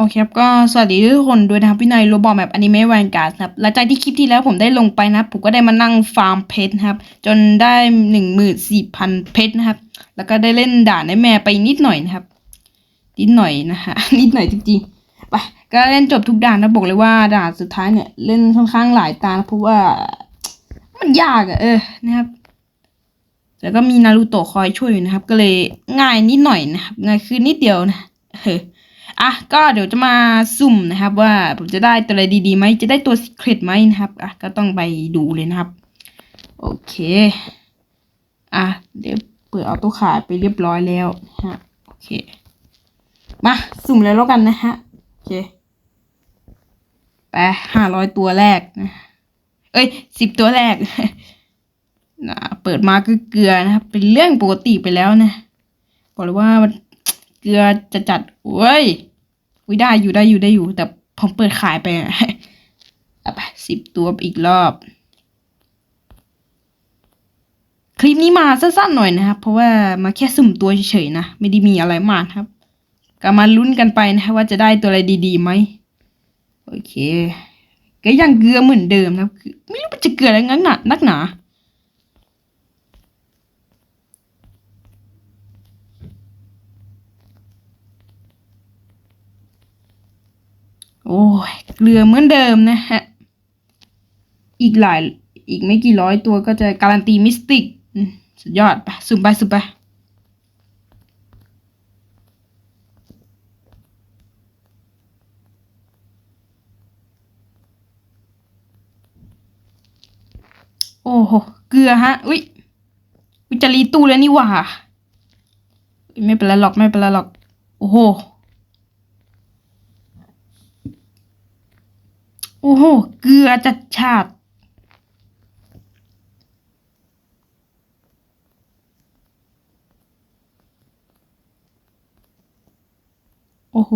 โอเคครับก็สวัสดีทุกคนด้วยนะครับพี่นายโรบอทแบบอนิเมะแวนการ์ดครับหลังจากที่คลิปที่แล้วผมได้ลงไปนะผมก็ได้มานั่งฟาร์มเพชรนะครับ จนได้หนึ่งหมื่นสี่พันเพชรนะครับ แล้วก็ได้เล่นด่านในแม่ไปนิดหน่อยนะครับ นิดหน่อยนะฮะนิดหน่อยจริงๆไปก็เล่นจบทุกด่านนะบอกเลยว่าด่านสุดท้ายเนี่ยเล่นค่อนข้างหลายตาเพราะว่า มันยากอะเออนะครับ แล้วก็มีนารูโตะคอยช่วยอยู่นะครับ ก็เลยง่ายนิดหน่อยนะครับง่ายคือนิดเดียวนะเออ อะก็เดี๋ยวจะมาสุ่มนะครับ ว่าผมจะได้ตัวอะไรดีๆไหมจะได้ตัวสคริตไหมนะครับอะก็ต้องไปดูเลยนะครับ โอเค อะเดี๋ยวเปิดเอาตัวขายไปเรียบร้อยแล้วนะฮะโอเค มาสุ่มเลยแล้วกันนะฮะโอเคไปห้าร้อยตัวแรกนะเอ้ยสิบตัวแรกนะเปิดมาก็เกลือนะครับ เป็นเรื่องปกติไปแล้วนะบอกเลยว่ามันเกลือจะจัดเว้ย วิได้อยู่ได้อยู่ได้อยู่ แต่ผมเปิดขายไปอะไปสิบตัวอีกรอบ คลิปนี้มาสั้นๆหน่อยนะครับ เพราะว่ามาแค่สุ่มตัวเฉยๆนะ ไม่ได้มีอะไรมากครับก็มาลุ้นกันไปนะว่าจะได้ตัวอะไรดีๆไหมโอเค ก็ยังเกลือเหมือนเดิมนะคือไม่รู้มันจะเกลืออะไรงั้นหนานักหนา โอ้ยเกลือเหมือนเดิมนะฮะ อีกหลาย อีกไม่กี่ร้อยตัวก็จะการันตีมิสติก สุดยอดไปสุ่มไปสุ่มไปโอ้โห เกลือฮะ อุ้ยอุจะรีตู้แล้วนี่หว่า ไม่เป็นไรหรอก ไม่เป็นไรหรอก โอ้โห โอ้โห เกลือจัดชาติโอ้โห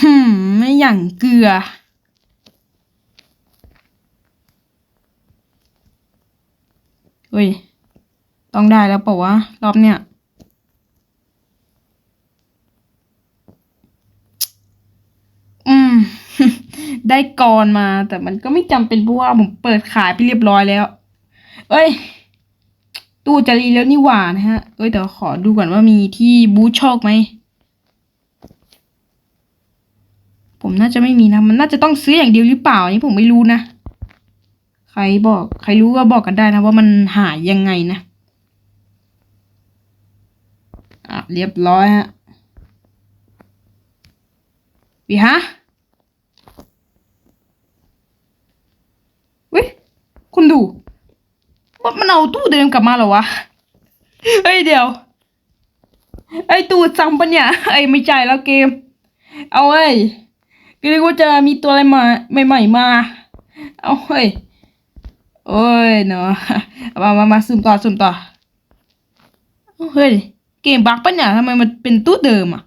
หือไม่อย่างเกลือ เฮ้ย ต้องได้แล้วเปล่าวะ รอบเนี้ย อืม ได้กรมา แต่มันก็ไม่จำเป็นเพราะว่าผมเปิดขายไปเรียบร้อยแล้ว เอ้ย ตู้จะรีแล้วนี่หว่านะฮะ เอ้ยเดี๋ยวขอดูก่อนว่ามีที่บูธโชคไหมผมน่าจะไม่มีนะ มันน่าจะต้องซื้ออย่างเดียวหรือเปล่านนี้ผมไม่รู้นะ ใครบอก ใครรู้ก็บอกกันได้นะว่ามันหายยังไงนะ อะเรียบร้อยฮะวีฮะเว้ย คุณดู ว่ามันเอาตู้เดิมกลับมาเหรอวะ เฮ้ยเดี๋ยว ไอ้ตู้จำปะเนี่ยไอ้ไม่ใจายแล้วเกม เอาเว้ยก็นึกว่าจะมีตัวอะไรมาใหม่ๆมา เอาเฮ้ย โอ้ยเนาะมามามาสุ่มต่อสุ่มต่อ เฮ้ย เกมบักปะเนี่ยทำไมมันเป็นตู้เดิมอะ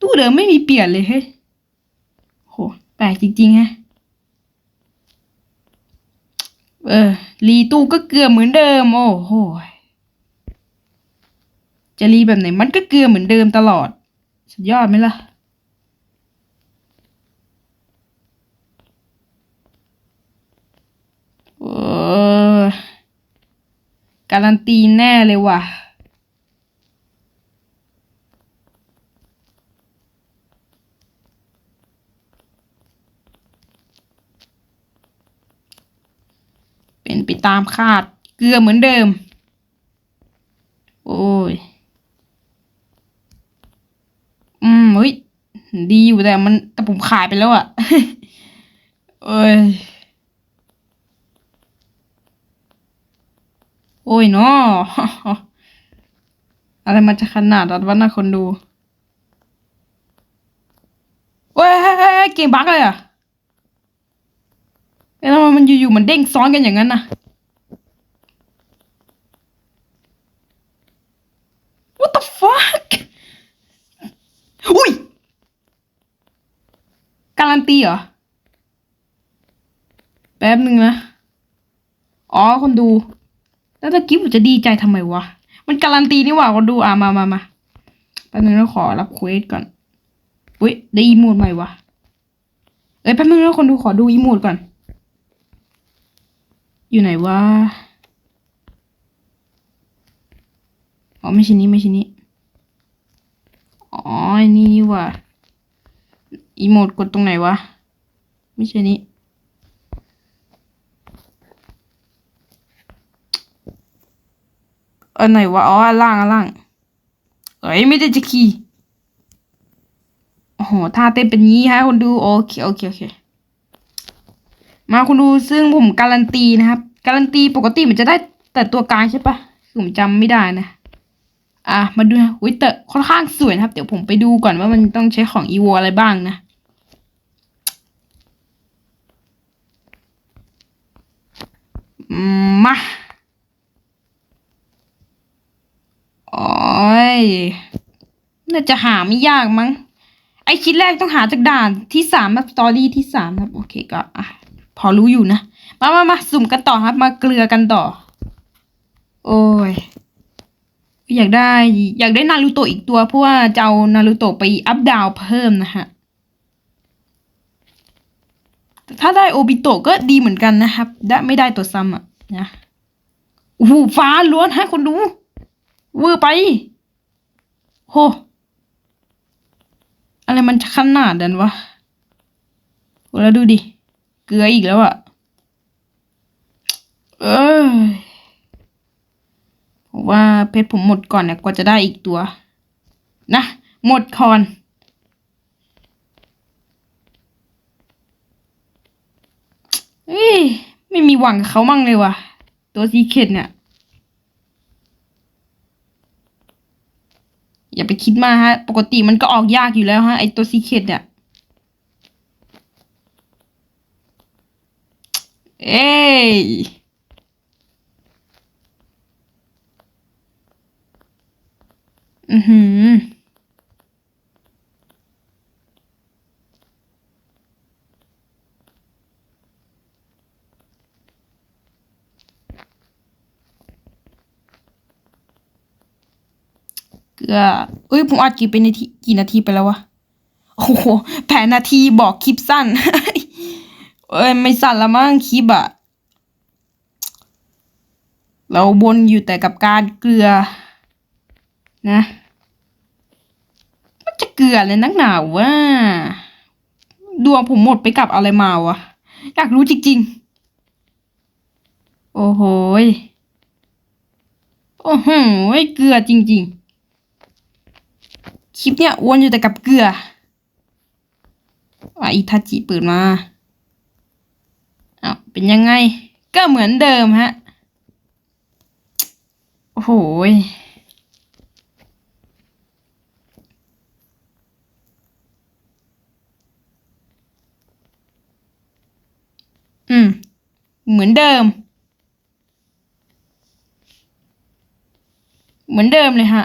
ตู้เดิมไม่มีเปลี่ยนเลยเฮ้ยโหแปลกจริงๆฮะ เออ รีตู้ก็เกลือเหมือนเดิม โอ้โห จะรีแบบไหนมันก็เกลือเหมือนเดิมตลอด สุดยอดไหมล่ะโอ้การันตีแน่เลยว่ะ เป็นไป ตามคาด เกลือเหมือนเดิม โอ้ย อืมเฮ้ย ดีอยู่แต่มันแต่ผมขายไปแล้วอะเอ้ย โอ้ยเนาะอะไรมันจะขนาดนั้นวะนะคนดูเว้ยเกมบักเลยอะแล้วมันอยู่ๆมันเด้งซ้อนกันอย่างนั้นน่ะ What the fuck อุ้ย การันตีเหรอ แป๊บหนึ่งนะ อ๋อคนดู แล้วตะกี้ผมจะดีใจทำไมวะ มันการันตีนี่หว่าคนดูอะมามามาแป๊บนึงเราขอรับเควสก่อน อุ้ยได้อีโมดใหม่วะเอ้ยแป๊บนึงนะคนดูขอดูอีโมดก่อน อยู่ไหนวะ อ๋อไม่ใช่นี้ไม่ใช่นี้ อ๋ออ้นี่นี่ว่ะ อีโมดกดตรงไหนวะ ไม่ใช่นี้เออไหนวะ อ๋อ อันล่าง อันล่าง เอ้ย ไม่ได้จะขีโอ้โห ท่าเต้นเป็นงี้ฮะคนดู โอเค โอเค โอเค มาคุณดูซึ่งผมการันตีนะครับ การันตีปกติมันจะได้แต่ตัวกลางใช่ปะคือผมจำไม่ได้นะอะ มาดูนะอุ้ยแต่ค่อนข้างสวยนะครับ เดี๋ยวผมไปดูก่อนว่ามันต้องใช้ของอีโวอะไรบ้างนะ อื มาโอ้ยน่าจะหาไม่ยากมั้ง ไอชิ้นแรกต้องหาจากด่านที่สามแบบสตอรี่ที่สามครับ โอเคก็อะพอรู้อยู่นะ มามามาสุ่มกันต่อครับ มาเกลือกันต่อ โอ้ย อยากได้ อยากได้นารูโตะอีกตัว เพราะว่าจะเอานารูโตะไปอัพดาวเพิ่มนะฮะ ถ้าได้โอบิโตะก็ดีเหมือนกันนะครับ ได้ไม่ได้ตัวซ้ำอะ นะโอ้ฟ้าล้วนฮะคนดูเวอร์ไป โห อะไรมันขนาดนั้นวะแล้วดูดิ เกลืออีกแล้วอะเออผมว่าเพชรผมหมดก่อนเนี่ยกว่าจะได้อีกตัว นะ หมดคอนเฮ้ย ไม่มีหวังกับเขามั่งเลยว่ะ ตัวซีเคดเนี่ย อย่าไปคิดมากฮะ ปกติมันก็ออกยากอยู่แล้วฮะ ไอตัวซีเคดเนี่ย เอ้ยอือหือ เกลือเอ้ยผมอัดกี่เป็นนาทีกี่นาทีไปแล้ววะโอ้โหแผนนาทีบอกคลิปสั้นเอ้ยไม่สั้นละมั้งคลิปอะเราบนอยู่แต่กับการเกลือ นะมันจะเกลือเลยนักหนาวะดวงผมหมดไปกับอะไรมาวะอยากรู้จริงๆ โอ้โหโอ้โหเกลือจริง ๆ คลิปเนี้ยวนอยู่แต่กับเกลืออะอิทาจิเปิดมาเอ้าเป็นยังไง ก็เหมือนเดิมฮะ โอ้โหอืม เหมือนเดิม เหมือนเดิมเลยฮะ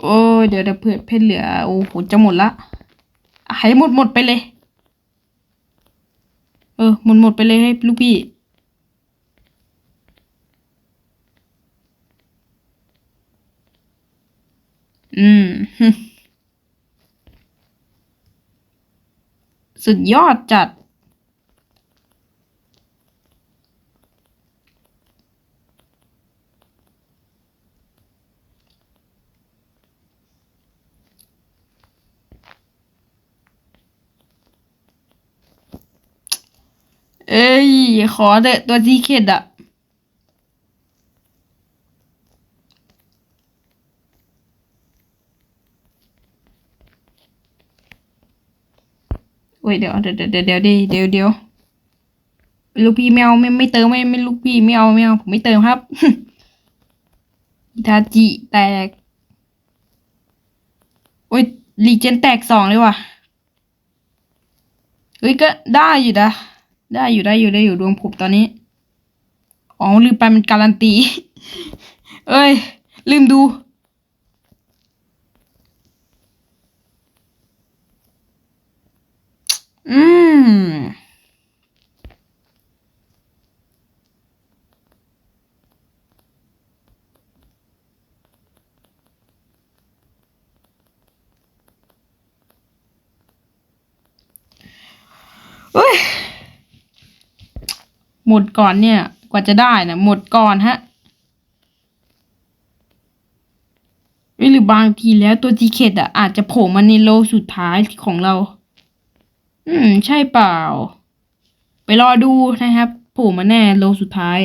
โอ้เดี๋ยวเดี๋ยวเพื่อเพชรเหลือโอ้โหจะหมดละอะให้หมดหมดไปเลย เออหมดหมดไปเลยให้ลูกพี่อืม สุดยอดจัด เอ้ย ขอเถอะตัวซีเคดอะโอ้ยเดี๋ยวเดี๋ยวเดี๋ยวเดี๋ยวเดี๋ยวเดี๋ยวเดี๋ยวลูกพี่ไม่เอาไม่ไม่เติมไม่ไม่ลูกพี่ไม่เอาไม่เอาผมไม่เติมครับอิทาจิแตก โอ้ยลีเจนแตกสองเลยว่ะเฮ้ยก็ได้อยู่นะ ได้อยู่ได้อยู่ได้อยู่ดวงผมตอนนี้ อ๋อลืมไปมันการันตี เอ้ย ลืมดู อืม เอ้ย หมดก่อนเนี่ย กว่าจะได้นะหมดก่อนฮะหรือบางทีแล้วตัวจีเคดอะอาจจะโผล่มาในโลสุดท้ายของเรา อืม ใช่เปล่า ไปรอดูนะครับโผล่มาแน่โลสุดท้าย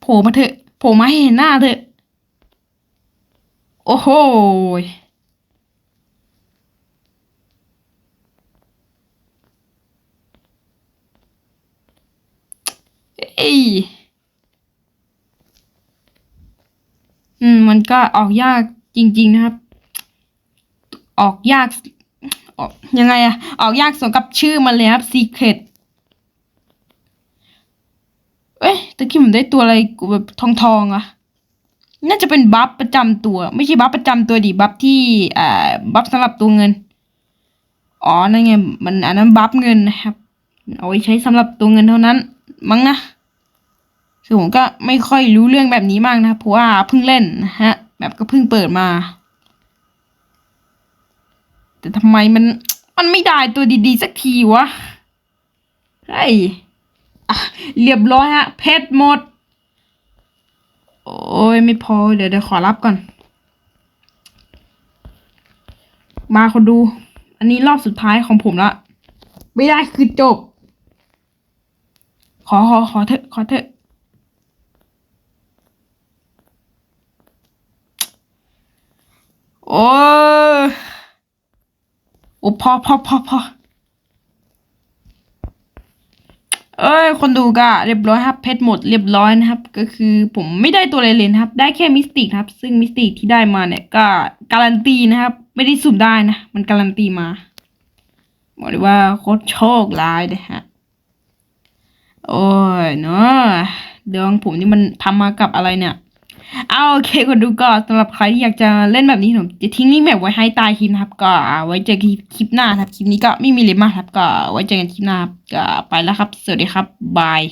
โผล่มาเถอะโผล่มาให้เห็นหน้าเถอะ โอ้โหเอ้ยอืม มันก็ออกยากจริง ๆ นะครับ ออกยากออกยังไงอะออกยากสมกับชื่อมันเลยครับ Secret เอ้ยตะกี้ผมได้ตัวอะไรกูแบบทองทองๆอะ น่าจะเป็นบัฟประจำตัว ไม่ใช่บัฟประจำตัวดิบัฟที่อ่าบัฟสำหรับตัวเงิน อ๋อนั่นไงมันอันนั้นบัฟเงินนะครับ เอาไว้ใช้สำหรับตัวเงินเท่านั้น มั้งนะคือผมก็ไม่ค่อยรู้เรื่องแบบนี้มากนะเพราะว่าเพิ่งเล่นนะฮะ แบบก็เพิ่งเปิดมา แต่ทำไมมันมันไม่ได้ตัวดีๆ สักทีวะเฮ้ยเรียบร้อยฮะ เพชรหมด ยไม่พอ เดี๋ยวเดี๋ยวขอรับก่อน มาคนดู อันนี้รอบสุดท้ายของผมละ ไม่ได้คือจบ ขอขอขอเถอะ ขอเถอะ โอ้โอ้พอพอพอพอ เอ้ย คนดูก็เรียบร้อยครับ เพชรหมดเรียบร้อยนะครับ ก็คือผมไม่ได้ตัวอะไรเลยนะครับ ได้แค่มิสติกครับ ซึ่งมิสติกที่ได้มาเนี่ยก็การันตีนะครับ ไม่ได้สุ่มได้นะ มันการันตีมา บอกเลยว่าโคตรโชคร้ายเลยฮะ โอ้ยเนาะดวงผมนี่มันทำมากับอะไรเนี่ย เอาโอเคคนดูก็สำหรับใครที่อยากจะเล่นแบบนี้ผมจะทิ้งลิงก์แบบไว้ให้ใต้คลิปนะครับ ก็ไว้เจอกันคลิปหน้าครับคลิปนี้ก็ไม่มีเลยมากครับ ก็ไว้เจอกันคลิปหน้าก็ไปแล้วครับ สวัสดีครับบาย